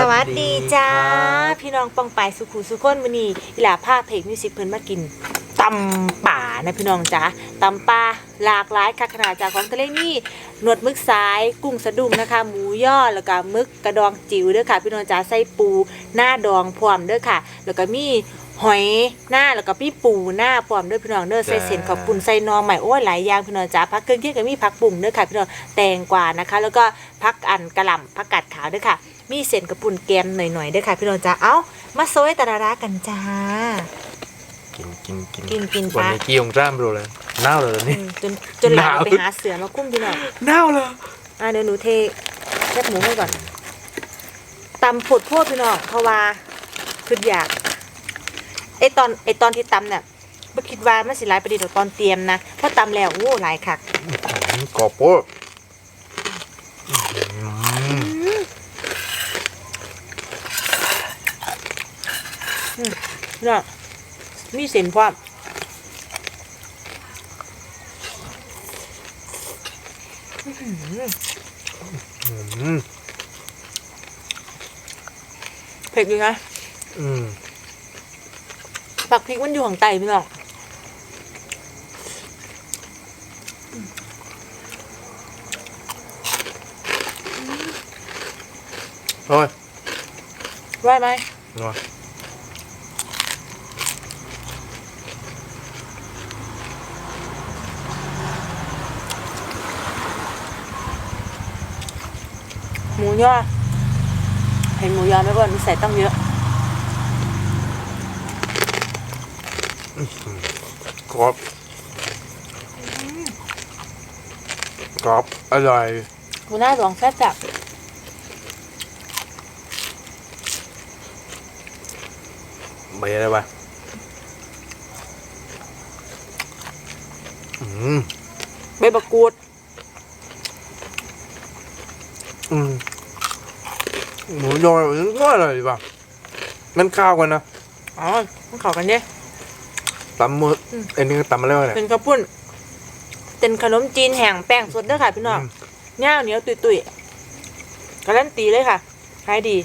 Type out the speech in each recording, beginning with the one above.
สวัสดีจ้า พี่น้องปองปายสุขุสุขคนมื้อนี้อีหลาภาคเพลงมิวสิกเพิ่นมากินตำป่านะพี่น้องจ้าตำป่าหลากหลายค่ะขนาดจากของทะเลนี่หนวดมึกสายกุ้งสะดุ้งนะคะ หมูย่อแล้วก็มึกกระดองจิ๋วเด้อค่ะ พี่น้องจ้าใส่ปูหน้าดองพร้อมเด้อค่ะ แล้วก็มีหอยหน้าแล้วก็พี่ปูหน้าพร้อมเด้อพี่น้องเด้อใส่เส้นข้าวปุ้นใส่นองใหม่โอ้ยหลายอย่างพี่น้องจ้าผักเครื่องเคียงก็มีผักบุ้งเด้อค่ะพี่น้องแตงกวานะคะ แล้วก็ผักอันกะหล่ำผักกาดขาวเด้อค่ะ มีเส้นกระปุ่นแกมหน่อยๆเด้อค่ะ พี่น้องจ้าเอ้ามาโซยตะระระกันจ้า กินกินกินกินกินวันปะนี้กี่องศาไม่รู้เลยหนาวเลยตอนอืนี้มจนจนหลานหนาวไปหาเสือมาคุ้มพี่น้องหนาวเลยอะเดี๋ยวหนูเทแคบหมูให้ก่อนตำผดโพดพี่น้องเพราะว่าคืออยากไอตอนไอตอนที่ตำเนี่ยไม่คิดว่ามันสิหลายประเด็นตอนเตรียมนะเพราะตำแล้วโอ้หลายคักกรอบโป๊ะ เนาะมีเส้นพร้อมอืมเผ็ดอยู่นะอืมปักพริกมันอยู่ข้างใต้พี่น้องโอ้ยว่าไหมนัวห มูย่อเห็นหมูยอไหมเพื่อนใส่ต้องเยอะกรอบกรอบอร่อยหมูหน้าหลวงแซ่บจับใบอะไรวะอืมใบมะกรูด อืม หมูยอก็อร่อยดีป่ะงั้นข้าวกันนะอ๋อต้องเข้ากันเด้ ตำมืออม ไอ้นี่ก็ตำมาแล้วเนี่ย เป็นกระปุ้น เป็นขนมจีนแห้งแป้งสดเด้อค่ะพี่น้องอืมย่างเหนียวตุยๆการันตีเลยค่ะขายดี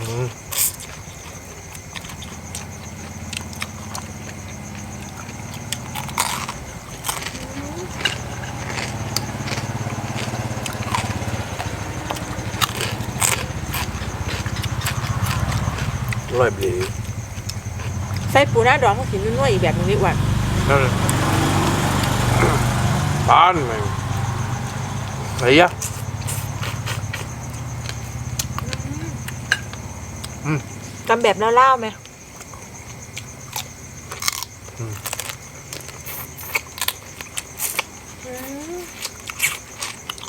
อืมอ ร่อยดีใส่ปูหน้าดองมันกินนุ่ยๆอีกแบบนึงดีกว่านั่นเลยบ้านไงไหนอะกำแบบเล่าวๆไหมอืม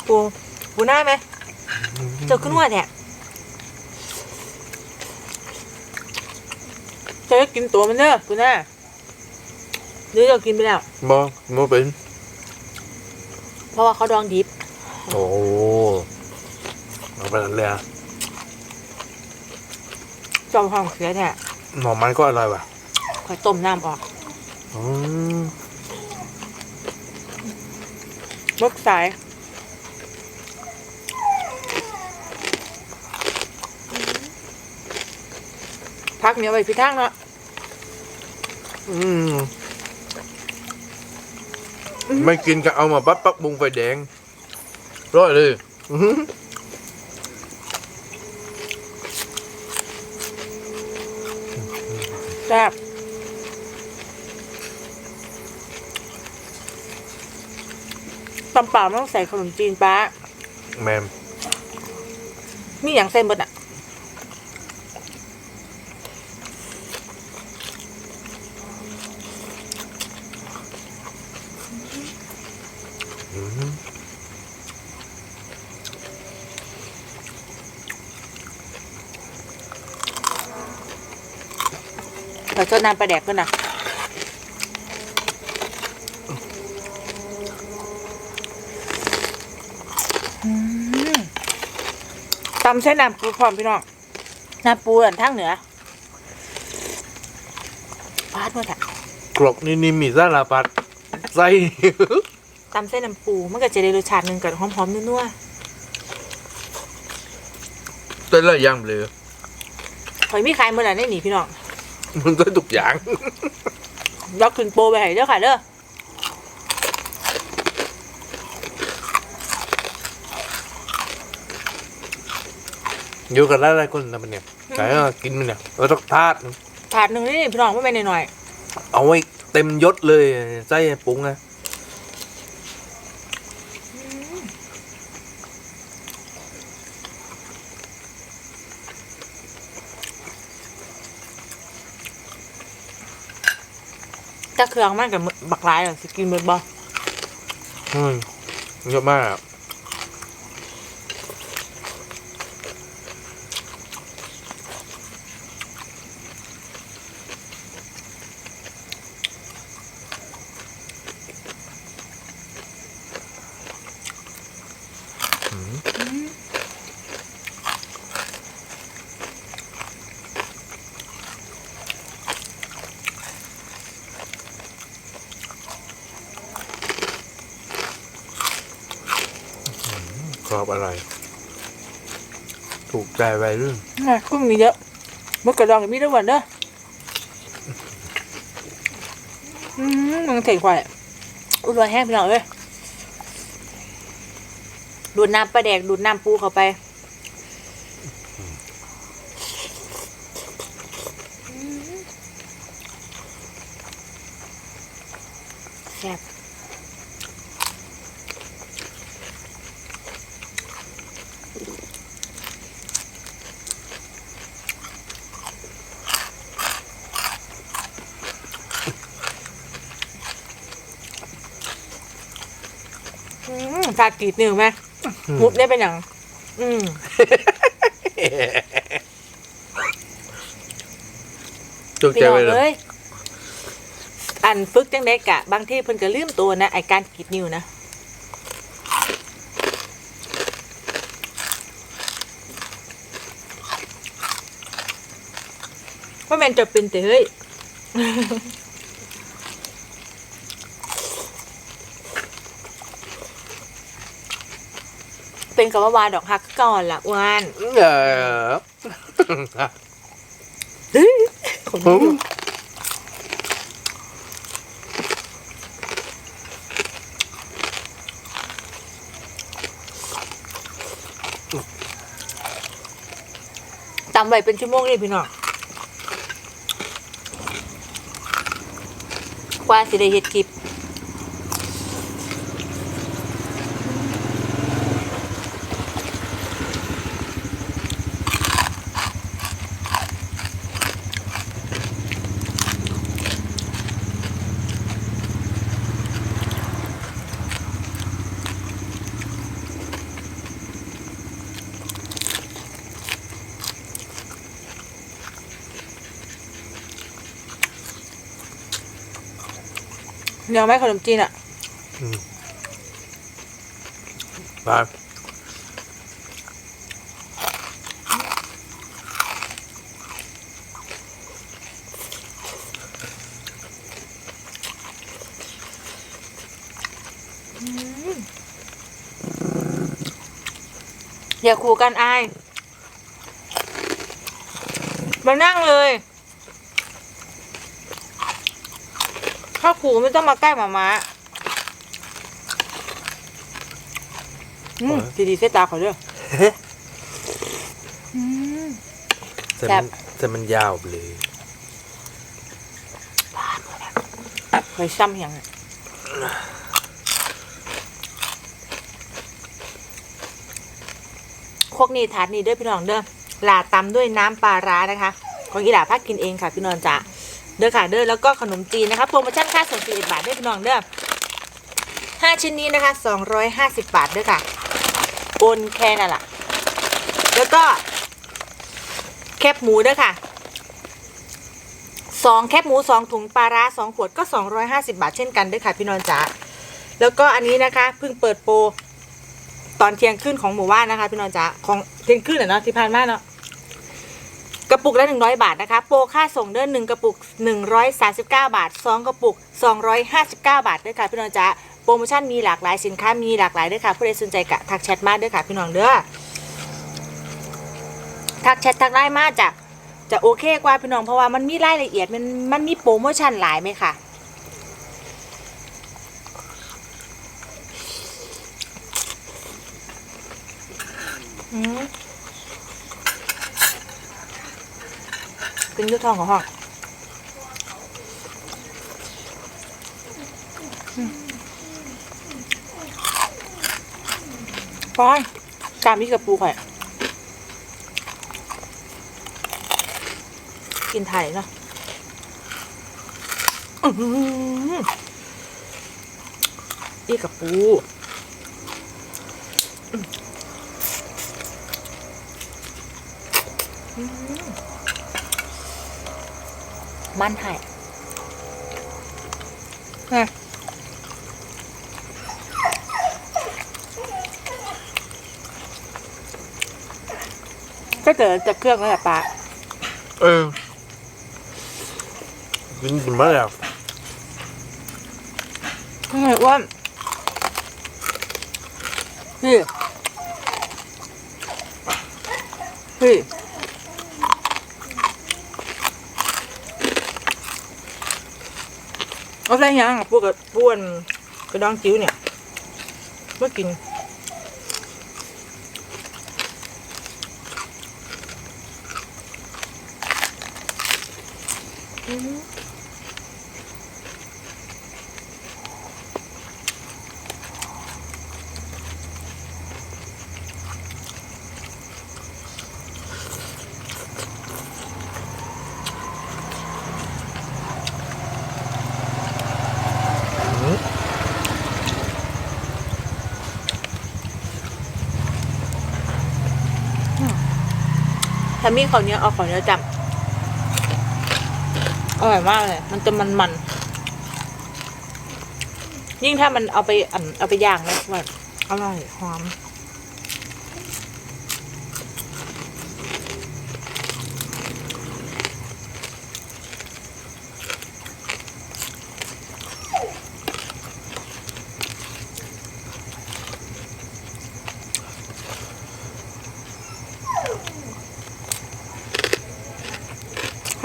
ปูปูหน้าไหมเจอขึ้นว่าเนี่ย จะได้กินตัวมันเนอะปูหน้าหรือเรากินไปแล้วบอมาเป็นเพราะว่าเขาดองดิบ โอ้มาเป็นอะไรอะจอมห้องเสียแท้หน่อมันก็อร่อยว่ะคอยต้มน้ำออกอืมมึกสาย พักเหนียวไปพี่ทางเนาะอืมไม่กินก็เอามาปั๊บปักบุงไฟแดงร้อยเลยอื้อหือแซ่บตำป่าไม่ต้องใส่ขนมจีนป้าแมมมีอย่างเส้นเบดอะ เดี๋ยวจดน้ำปลาแดกด้วยนะอืมตำใช้น้ำปูพร้อมพี่น้องน้ำปูอันทางเหนือฟาดหมดอะกรอกนี่นี่มีสารพัดไส้ตตำเส้นน้ำปูมันก็จะได้รสชาติหนึ่งกับหอมๆนัวเต้นอะไรย่างเลยๆหอยมีขายเมื่อไหร่ได้หนีพี่น้อง มันก็ทุกอย่างยักขึ้นโปรไปให้เด้อค่ะเด้ออยู่กันหลายๆคนนะมันเนี่ยแต่ก็กินมันเนี่ยเราต้องทาดถาดหนึ่งนี่พี่น้องไม่เป็นหน่อยเอาไว้เต็มยศเลยใส่ปรุงนะ เครื่องมันกับบักร้ายหรอสิกินเบิดบ่อืมเยอะมาก อบอะไรถูกใจวัยรุ่นน่ะกุ้งมีเยอะมะกระดองกับมีด้วยวันเด้ออืมมันเถ่ควายอุ้ยรวยแห้งพี่น้องเอ้ยดูดน้ำปลาแดกดูดน้ำปูเข้าไปแซ่บากกรีดนิ้วไหมมุดได้เป็นอย่างอืมถูกพี่ใจน้องวัยรุ่นเลยอันฝึกจังได้กะ บางที่เพิ่นก็ลืมตัวนะไอการกรีดนิ้วนะว่าแมนจะเป็นแต่เฮ้ย เป็นกับว่าวาดอกฮักก่อนละอ้วนเออผมตำไว้เป็นชั่วโมงเลยพี่น้องกว่าสิได้เฮ็ดคลิป เนื้อไหมขนมจีนอะมาอย่าขู่กันอาย มานั่งเลย ถ้าขู่ไม่ต้องมาใกล้หมาม้าอืมดีๆเส้นตาเขาด้วยอืม แต่แซ่มับ นแต่มันยาวเลยเคยซ้ำอย่างอะพวกนี้ถาดนี้เด้อพี่น้องเด้อลาตำด้วยน้ำปลาร้านะคะ ของอีหลาพักกินเองค่ะพี่นอนจ๋า เด้อค่ะเด้อแล้วก็ขนมจีนนะคะโปรโมชั่นค่าส่ง41บาทเด้อพี่น้องเด้อห้าชิ้นนี้นะคะ250บาทเด้อค่ะโอนแค่นั่นแหละแล้วก็แคบหมูเด้อค่ะสองแคบหมูสองถุงปลาร้าสองขวดก็250บาทเช่นกันด้วยค่ะ พี่นอนจ๋าแล้วก็อันนี้นะคะเพิ่งเปิดโปรตอนเที่ยงขึ้นของหมู่บ้านนะคะ พี่นอนจ๋าของเที่ยงขึ้นอเนาะที่ผ่านมาเนาะ กระปุกละ 100 บาทนะคะ โปรค่าส่งเดินหนึ่งกระปุก 139 บาทสองกระปุก 259 บาทด้วยค่ะพี่น้อนจ๋าโปรโมชั่นมีหลากหลายสินค้ามีหลากหลายเด้วยค่ะผู้ใดสนใจกะทักแชทมาเด้วยค่ะพี่น้องเด้อทักแชททักไลน์มาจะจะโอเคกว่าพี่น้องเพราะว่ามันมีรายละเอียดมันมันมีโปรโมชั่นหลายไหมค่ะอืม เป็นยุทธทองของห้องอืมไปตามนี้กับปูข่อยกินไทยเนาะเอหืออีกับปู มันไห่ไงก็เจอจะเครื่องแล้วแหละปลาเออกินกินมาแล้วทำไมอ้วนพี่พี่เอา ใส่ยังอะพวกกับพวนกระดองจิ้วเนี่ยเมื่อกิน ถ้ามีข้าเนียเอาขอเนียจับอร่อยมากเลย มันจะมันมันๆยิ่งถ้ามันเอาไปอ่ำเอาไปย่างนะแบบอร่อยหอม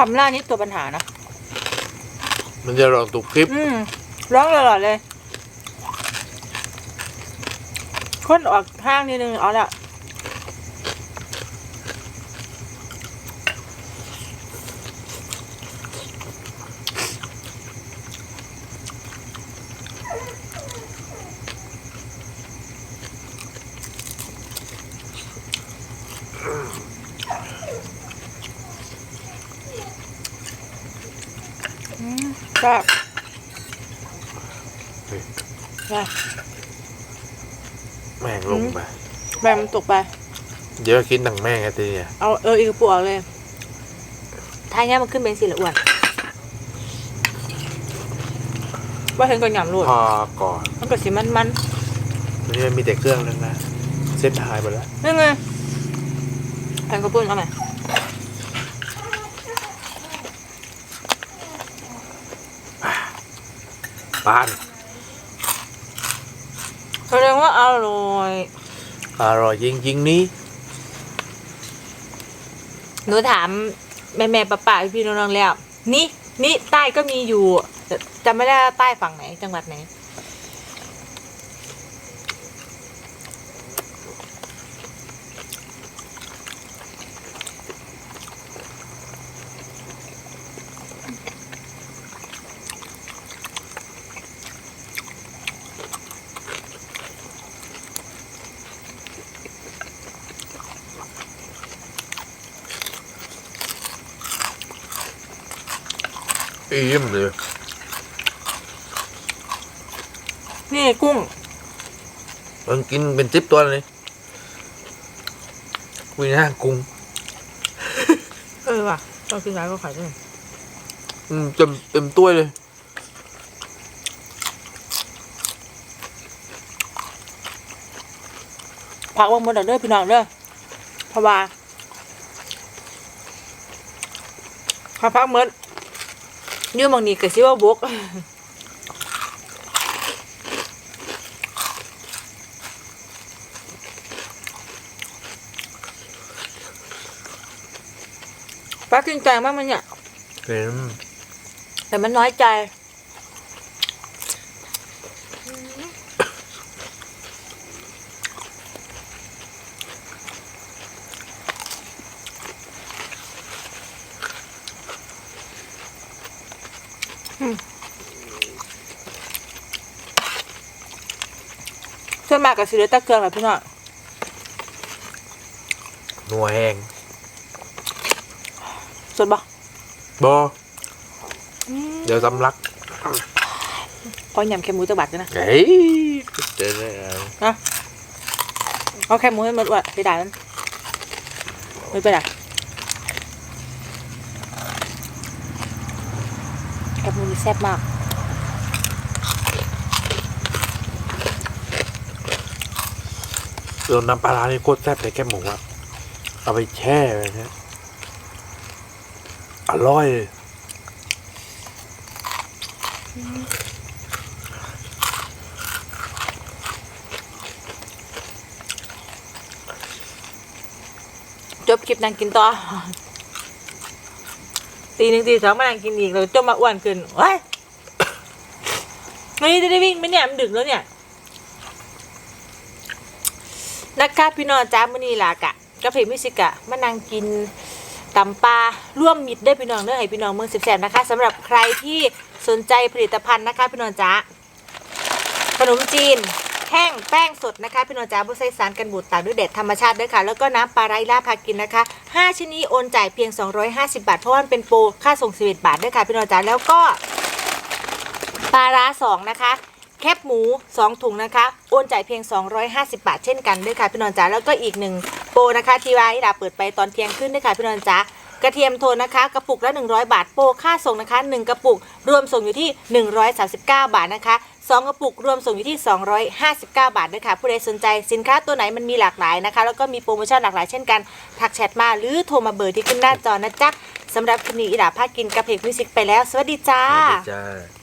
ทำหน้านี้ตัวปัญหานะ มันจะรองตุกคลิป อืมร้องตลอดเลย คนออกห้างนิดนึงเอาละ มก็เฮ้ยได้แม่งลงไปแบมนตกไป เดี๋ยวคิดหนังแม่งไอ้ตีเนี่ยเอาเอออีกกระปุกออกเลยท้ายเนี้ยมันขึ้นเป็นสีละอ้วนว่าเห็นก่อนหยำรูดพอก่อนมันก็สีมันมันวันนี้มันมีแต่เครื่องแล้วนะเส้นทายหมดแล้วๆนี่ไงแผ่นกระปุกเอาไหม บ้านแสดงว่าอร่อยอร่อยจริงๆนี่หนูถามแม่แม่ป้าป้าพี่พี่น้องๆแล้ว นี่นี่ใต้ก็มีอยู่แต่จำไม่ได้ว่าใต้ฝั่งไหนจังหวัดไหน อิ่มเลยนี่กุ้ง มันกินเป็นจิ๊บตัวเลยคุยหน้ากุ้ง เออว่ะตอนกินร้านก็ขายด้วยอืมเต็มเต็มตัวเลยพักวางบนเด้อพี่น้องเด้อเพราะว่าพาพักเมื่ อยู่บางนี้ก็สิว่าบกปลากินแกงบ้ากมันเนี่ยเต็มแต่มันน้อยใจ ส่วนมากกับสิเหลือแตะเกียงแหละพี่น้องนัวแห้งส่วนบ่บอเดี๋ยวสำลักพอยำแคบหมูจักบาทกันนะเฮ้ยเจอได้ไงเอาแคบหมูให้หมดว่ะไปด่ามันไม่ไปด่าแคบหมูนี่แซ่บมาก เดี๋ยวน้ำปลาร้านี่โคตรแซ่บเลยแค่หมูอะเอาไปแช่เลยนะอร่อยจบคลิปนางกินต่อตีหนึ่งตีสองมานั่งกินอีกเราจมมาอ้วนขึ้นว้ายวันนี้จะได้วิ่งไหมเนี่ยมันดึกแล้วเนี่ย นะคะพี่น้องจ้ามื่อนี้ล่ะกะกระเพาะมิสิกะมานั่งกินตำปลาร่วมมิตรได้พี่น้องเด้อให้พี่น้องเมืองสิบแสนนะคะสำหรับใครที่สนใจผลิตภัณฑ์นะคะ พี่น้องจ้าขนมจีนแห้งแป้งสดนะคะพี่น้องจ๋าบุไซสารกันบูดตากด้วยเด็ดธรรมชาติด้วยค่ะ แล้วก็น้ำปลาไรล่าพากินนะคะ 5ชิ้นนี้โอนจ่ายเพียง 250 บาท เพราะว่ามันเป็นโปรค่าส่ง11บาทด้วยค่ะพี่น้องจ๋าแล้วก็ปลาร้า2นะคะ แคบหมู 2 ถุงนะคะ โอนจ่ายเพียง 250 บาทเช่นกันด้วยค่ะพี่น้องจ๋าแล้วก็อีกหนึ่งโปรนะคะที่วาที่ดาเปิดไปตอนเที่ยงขึ้นด้วยค่ะพี่น้องจ๋ากระเทียมโทนนะคะ กระปุกละ 100 บาท โปรค่าส่งนะคะ 1 กระปุก รวมส่งอยู่ที่ 139 บาทนะคะ 2 กระปุกรวมส่งอยู่ที่ 259 บาทด้วยค่ะผู้ใดสนใจสินค้าตัวไหนมันมีหลากหลายนะคะ แล้วก็มีโปรโมชั่นหลากหลายเช่นกันทักแชทมาหรือโทรมาเบอร์ที่ขึ้นหน้าจอนะจ๊ะสำหรับคลิปนี้อิดาพากินกระเพกมิวสิกไปแล้ว สวัสดีจ้าจ้า